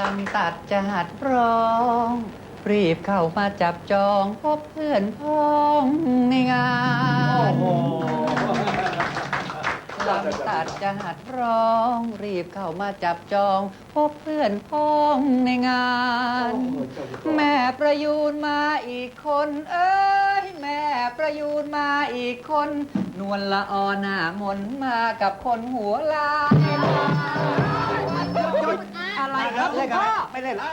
ลำตัดจะหัดร้อง รีบเข้ามาจับจองพบเพื่อนพ้องในงานลำตัดจะหัดร้อง รีบเข้ามาจับจองพบเพื่อนพ้องในงาน แม่ประยูนมาอีกคน เอ้ยแม่ประยูนมาอีกคน นวลละออหน้ามนมากับคนหัวลาน อะไรครับคุณพ่อไม่เล่นละ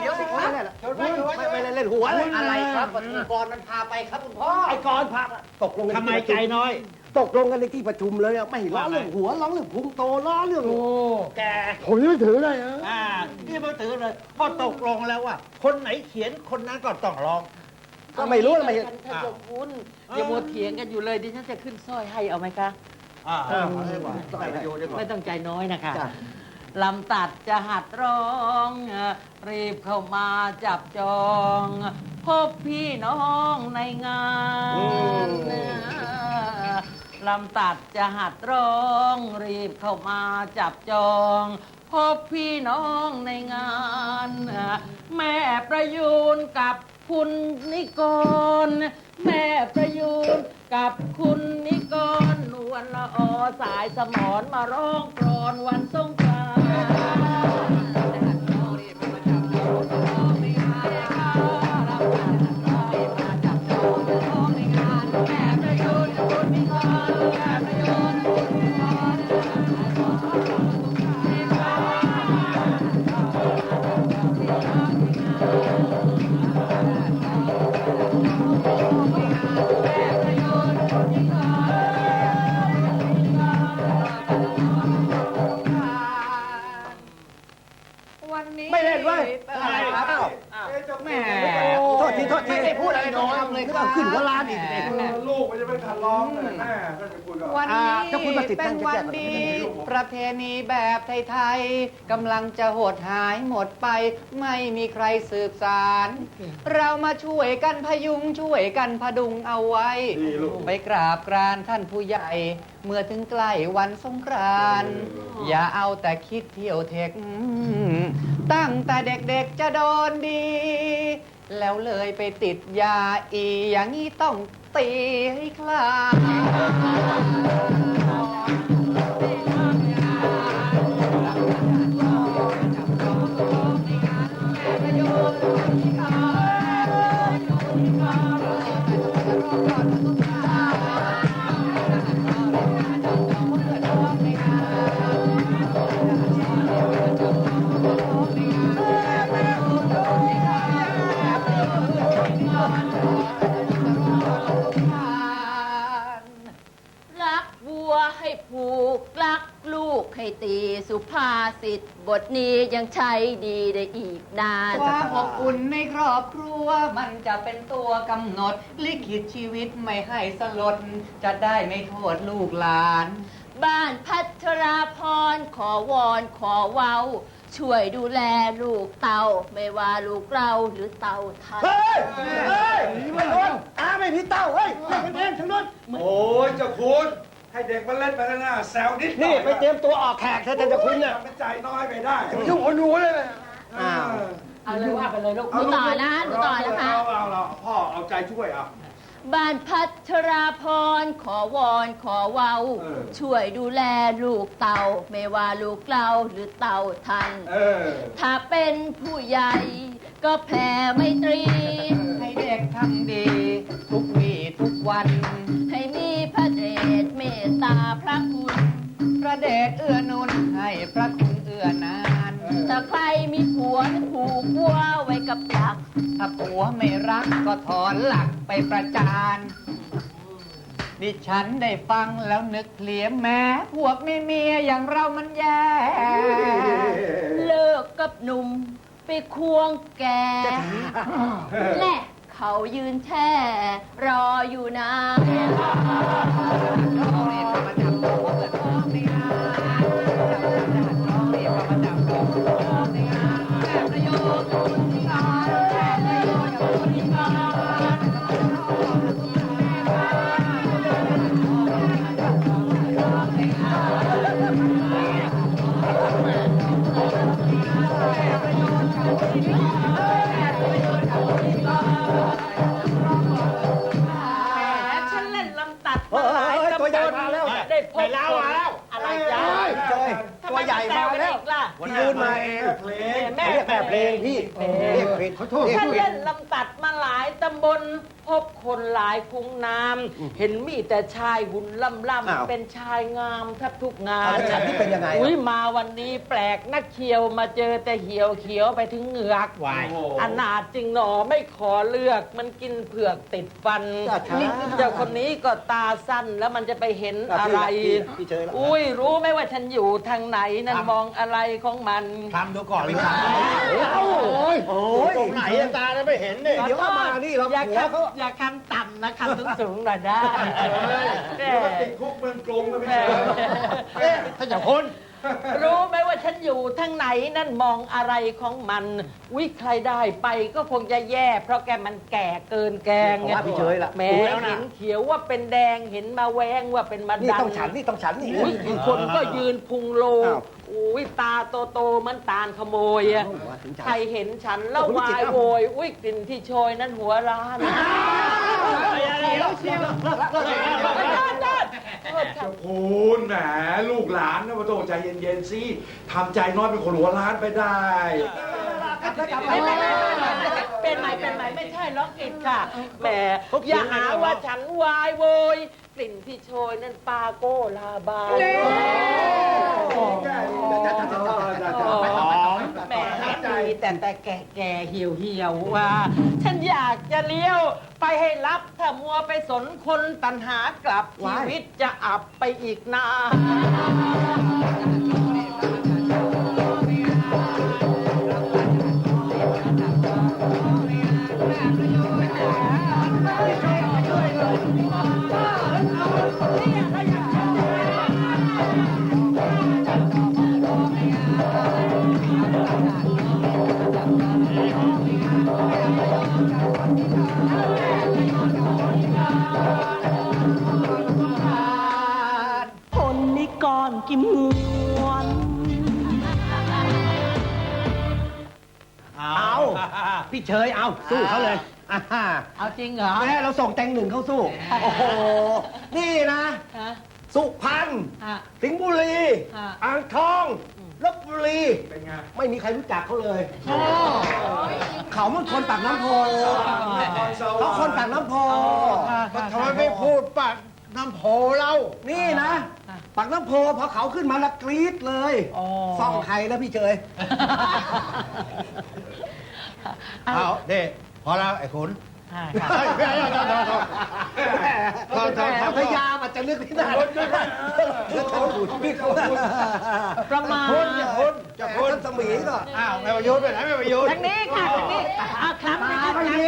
เดี๋ยวสิครับไม่เล่นละไม่ไม่เล่นเล่นหัวเลยอะไรครับปฏิกรมันพาไปครับคุณพ่อไอ้กอนพาตกลงกันทำไมใจน้อย ตกลงกันในที่ประชุมเลยอะไม่ล้อเรื่องหัวล้อเรื่องพุงโตล้อเรื่องโอ้แกผมยังไม่ถือเลยอะอ่านี่มาถือเลยพอตกลงแล้วว่า คนไหนเขียนคนนั้นก็ต้องร้องก็ไม่รู้ไม่เห็นท่านเจ้าคุณอย่ามัวเถียงกันอยู่เลยดิฉันจะขึ้นสร้อยให้เอาไหมคะอ่าอ่าให้ว่าได้ประโยชน์ดีกว่าไม่ต้องใจน้อยนะคะจ้ะ ลำตัดจะหัดร้อง รีบเข้ามาจับจอง พบพี่น้องในงานลำตัดจะหัดร้อง รีบเข้ามาจับจอง พบพี่น้องในงาน แม่ประยูนกับคุณนิกร แม่ประยูนกับคุณนิกรนวลละอสายสมอนมาร้องกรอนวัน ไม่เล่นเว้ยอะไรครับแหม่โท ษทีโทษทีไม่ได้พูดอะไรน้อยเลยไม่ต้องขึ้นหัวล้านอีกแหมลูกมันจะเป็นขันร้องแต่แม่ก็จะคุยกับวันอ่านี้ถ้าคุณประสิทธิ์เป็ตั้นงใจวันแก้ก่อนดี ประเพณีแบบไทยๆกำลังจะหดหายหมดไป ไม่มีใครสืบสาร เรามาช่วยกันพยุงช่วยกันพดุงเอาไว้ ดีลูก ไปกราบกรานท่านผู้ใหญ่ เมื่อถึงใกล้วันสงกรานต์อย่าเอาแต่คิดเที่ยวเทค ตั้งแต่เด็กๆจะโดนดี แล้วเลยไปติดยาอีอย่างนี้ต้องตีให้คลาย บทนี้ยังใช้ดีได้อีกนานความอบอุ่นในครอบครัว มันจะเป็นตัวกำหนด ลิขิตชีวิตไม่ให้สลด จะได้ไม่โทษลูกหลาน บ้านพัชราพรขอวอนขอเว้า ช่วยดูแลลูกเต่าไม่ว่าลูกเราหรือเต่าทันเฮ้ย เฮ้ยไม่รู้อาไม่พี่เต้า เฮ้ยเล่นกันเองทั้งนั้นโอ้ยเจ้าคุณ ให้เด็กมันเล่นไปข้างหน้าแซวนิดหน่นี่อยไปเตรียมตัวออกแขกเธอจะคุณเนี่ยทำเป็นใจน้อยไปได้ยุ่งหัวหนูเลยอ้าวเอาเลยว่าไปเลยลูกหนูต่อนะหนูต่อนะคะ เอาเอาเอาพ่อเอาใจช่วยอะ บ้านพัชราพร ขอวอนขอเว้าเออ ช่วยดูแลลูกเต่า ไม่ว่าลูกเราหรือเต่าทัน เออ ถ้าเป็นผู้ใหญ่ ก็แผ่ไม่ตรี ให้เด็กทำดี ทุกวี่ทุกวัน ระคุณ พระเดชเอื้อหนุนให้พระคุณเอื้อนาน ถ้าใครมีผัวให้ผูกวัวไว้กับหลักถ้าผัวไม่รักก็ถอนหลักไปประจาน ดิฉันได้ฟังแล้วนึกเพลียแม้พวกไม่เมียอย่างเรามันแย่ เลิกกับหนุ่มไปควงแกและขเขายืนแช่รออยู่นานแเรียกแม่เพลงพี่เรียกผิดขอโทษฉันเล่นลำตัดมาหลายตำบลพบคนหลายคุ้งน้ำ เห็นมีแต่ชายหุ่นล่ำอ้าวล่ำเป็นชายงามแทบทุกงานแล้วฉันที่เป็นยังไงอะ อุ้ยมาวันนี้แปลกนักเขียวมาเจอแต่เหี่ยวเขียวไปถึงเหงือกวายโอ้โหอนาถจริงหนอไม่ขอเลือกมันกินเผือกติดฟันจ้าช้าเจ้าคนนี้ก็ตาสั้นแล้วมันจะไปเห็นอะไร พี่พี่เจอแล้วอุ้ยรู้ไหมว่าฉันอยู่ทางไหนนั่นมองอะไรของมัน ทำดูก่อนเลยเอ้าโอ้ยโอ้ยตรงไหนอะตาจะไม่เห็นเนี่ย เดี๋ยวเอามานี่เราอย่าหัวเขา คำอย่าคำต่ำนะคำสูงสูงๆหน่อยได้เดี๋ยวก็ติดคุกเมืองกรุงนะพี่แม่เชิญเอ๊ะถ้าจะคน รู้ไหมว่าฉันอยู่ทางไหนนั่นมองอะไรของมันวิใครได้ไปก็คงจะแย่ เพราะแกมันแก่เกินแกงผมว่าพี่เฉยล่ะแหม้รู้แล้วนะ เห็นเขียวว่าเป็นแดงเห็นมาแวงว่าเป็นมานี่ดัน ต้องฉันนี่ต้องฉันนี่ อุ้ยอีกคนก็ยืนพุงโลอ้าวอุ้ยตาโตโตๆเหมันตาลขโมยอะเอาว่าถึงฉันใครเห็นฉันแล้วโอ้โหวาจริยงๆ โวย อุ้ยกลิ่นที่โชยนั้นหัวร้าน คุณแหมลูกหลานนะมาโตใจเย็นๆสิทำใจน้อยเป็นคนหัวล้านไปได้ ไม่ไม่ไม่ไม่เป็นไหมเป็นไหมไม่ใช่ล็อกอิดค่ะ แหมอย่าหาว่าฉันวายโวย กลิ่นที่โชยนั้นปาโก้ลาบาแหมดีแต่แต่แก่แก่เหี่ยวเหี่ยวว่า ฉันอยากจะเลี้ยวไปให้รับถ้ามัวไปสนคนตันหากลับ ชีวิตจะอับไปอีกนาน พี่เฉยเอาสู้เขาเลยอ่าเอาจริงเหรอแม่เราส่งแตงหนึ่งเข้าสู้ โอ้โห นี่นะ ฮะสุพรรณฮะสิงห์บุรีฮะอ่างทองลบบุรีเป็นไงไม่มีใครรู้จักเขาเลย เขามันคนปากน้ำโพเขาคนปากน้ำโพทำไมไม่พูดปากน้ำโพเล่านี่นะปากน้ำโพพอเขาขึ้นมาแล้วกรี๊ดเลยอ๋อซ่องใครแล้วพี่เจย เอาเด็พอแล้วไอ้ขุนฮะเฮ้ยไม่เอาเอาเอาเอาแหมพยายามอาจจะนึกไม่ได้แล้วเขาขุดพี่เขาประมาณคุณจะคุณจะแต่คุณท่านสมีก็อ้าวแม่ประยุทธ์ไปไหนแม่ประยุทธ์ทางนี้ค่ะทางนี้เอาคลำตานะไม่ดี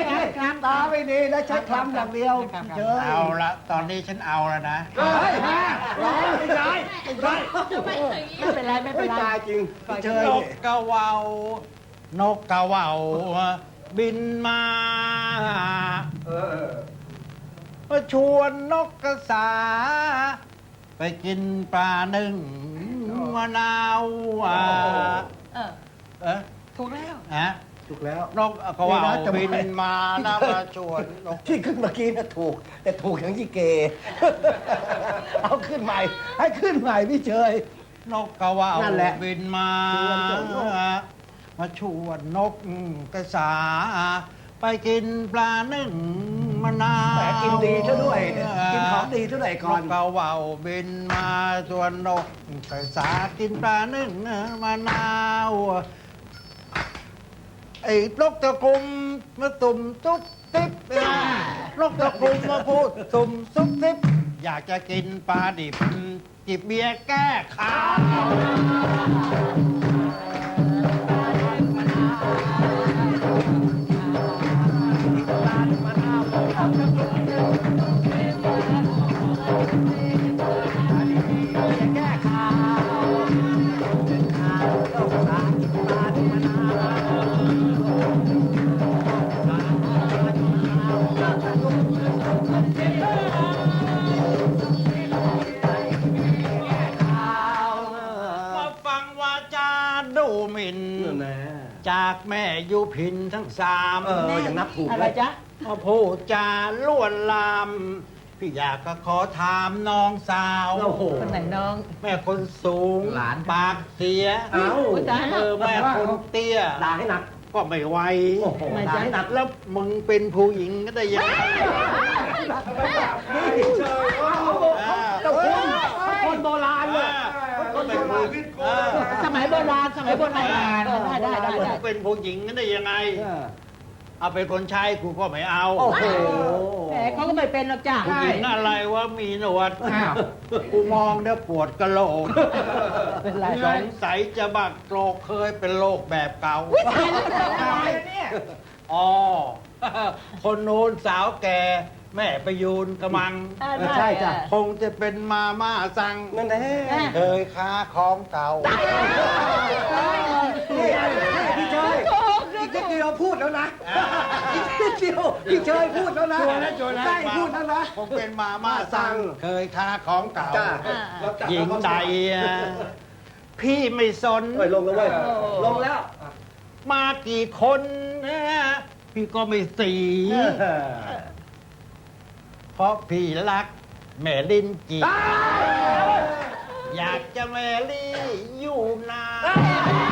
ตาไม่ดีแล้วใช้คลำอย่างเดียวเจยเอาละตอนนี้ฉันเอาแล้วนะ เฮ้ยร้องไม่ได้ไม่ได้ไม่เป็นไรไม่เป็ไม่นไร ตายจริงพี่เจยนนี่กกระเหวา นกกระเหวาบินมาเออมาชวนนกกระสา ไปกินปลาหนึ่งมะนาวอะเออเออถูกแล้วฮะถูกแล้ว นกกระเหว่านี่นะจะไม่บินมานะมาชวนนกที่ขึ้นเมื่อกี้นะถูก แต่ถูกอย่างที่เก เอาขึ้นใหม่ ให้ขึ้นใหม่พี่เจยนกกระเหว่านั่นแหละ บินมา ชวนเจ้านก มาชวนนกกระสา ไปกินปลาหนึ่งมะนาวแต่กินดีซะด้วย กินของดีซะหน่อยก่อนนกกระเหว่าบินมาชวนนกกระสากินปลาหนึ่งมะนาวไอ้นกตะกุมมาตุ่มตุ๊บติ๊บนกตะกุมมาพูดตุ่มซุบติ๊บอยากจะกินปลาดิบจิบเบียร์แก้ขาวามเอออย่างนับถูกอะไรเลยจ๊ะมาพูดจาล้วนลาม พี่อยากก็ขอถามน้องสาวโอ้โหคนไหนน้อง แม่คนสูงหลานปากเสียเอ้าอุ๊ยตายเออแม่คนเตี้ย ด่าให้หนักก็ไม่ไหวโอ้โหไม่ด่าจ๊ะให้หนักแล้วมึงเป็นผู้หญิงก็ได้ยังไงนี่เชยว่าเขาบอกเขาเจ้าคุณเขาคนโบราณเลยก็เป็นผู้เออสมัยโบราณสมัยโบราณได้ได้ได้มึงได้เป็นผู้หญิงก็ได้ยังไง เออ เอาเป็นคนใช้กูก็ไม่เอาโอ้โหแหมเขาก็ไม่เป็นหรอกจ้ะผู้หญิงอะไรวะมีหนวดกูมองแล้วปวดกระโหลกเป็นไรสงสัยจะบักโกรกเคยเป็นโรคแบบเก่าอ๋อคนโน้นสาวแก่แม่ไปยูนกระมังใช่จ้ะคงจะเป็นมาม่าสั่งนั่นแน่เคยค้าของเก่า แล้วนะอีกนิดเดียวพี่เชยพูดแล้วนะชัวร์นะชัวร์นะ ได้พูดแล้วนะคงเป็นมาม่าสั่งเคยค้าของเก่าจ้า หญิงใดอะพี่ไม่สนเฮ้ยลงแล้วเว้ยลงแล้ว มากี่คนนะพี่ก็ไม่สี เพราะพี่รักแม่ลินจีอยากจะแม่ลี่อยู่นาน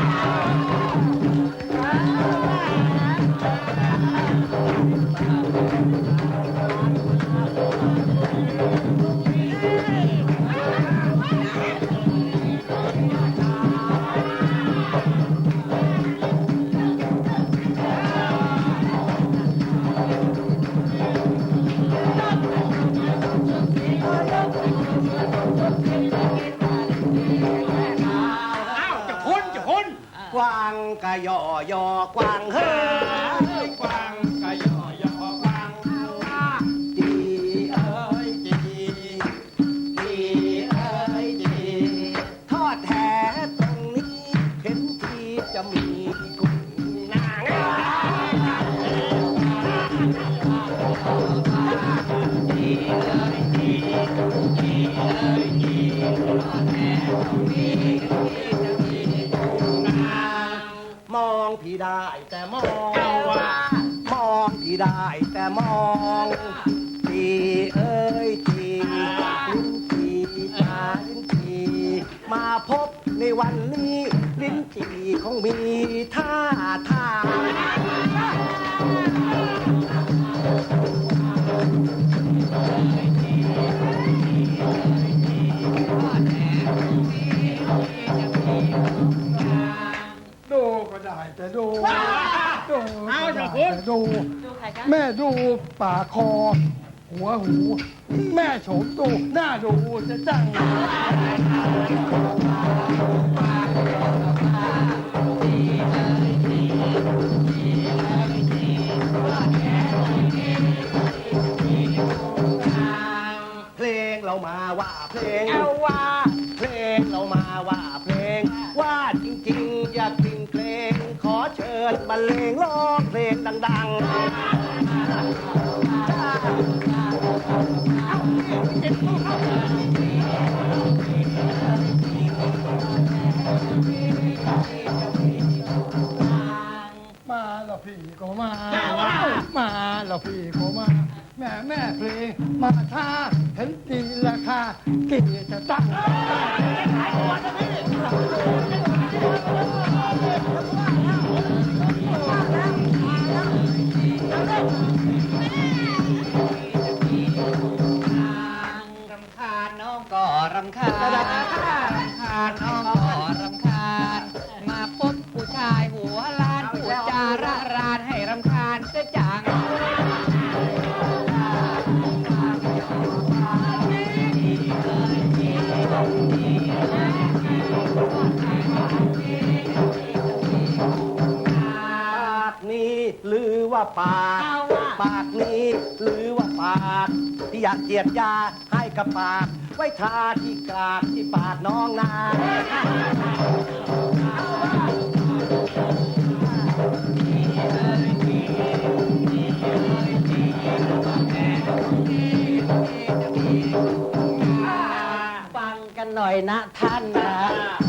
พี่เอ้ยจีลิ้นจีตาลิ้นจีมาพบในวันนี้ลิ้นจีคงมีท่าทางดูก็ได้แต่ดูดูเอาเถอะคุณ ดู ดูใครคะแม่ดูปากคอ หัวหู แม่โฉมดูหน้าดูจะจังเพลงเรามาว่าเพลงเอาว่า เพลงเรามาว่าเพลง ว่าจริงๆ อยากกินเพลง ขอเชิญบรรเลงร้อง มาแล้วพี่ก็มา มาแล้วพี่ำคาญรำคาญน้องก็รำคาญ มาพบผู้ชายหัวล้านพูดจาระรานให้รำคาญเสียจัง ปากนี้หรือว่าปากเอาว่าปากนี้หรือว่าปากที่อยากเจียดยาให้กับปาก ไว้ทาที่กากที่ปาดน้องนาฟังกันหน่อยนะท่านนะ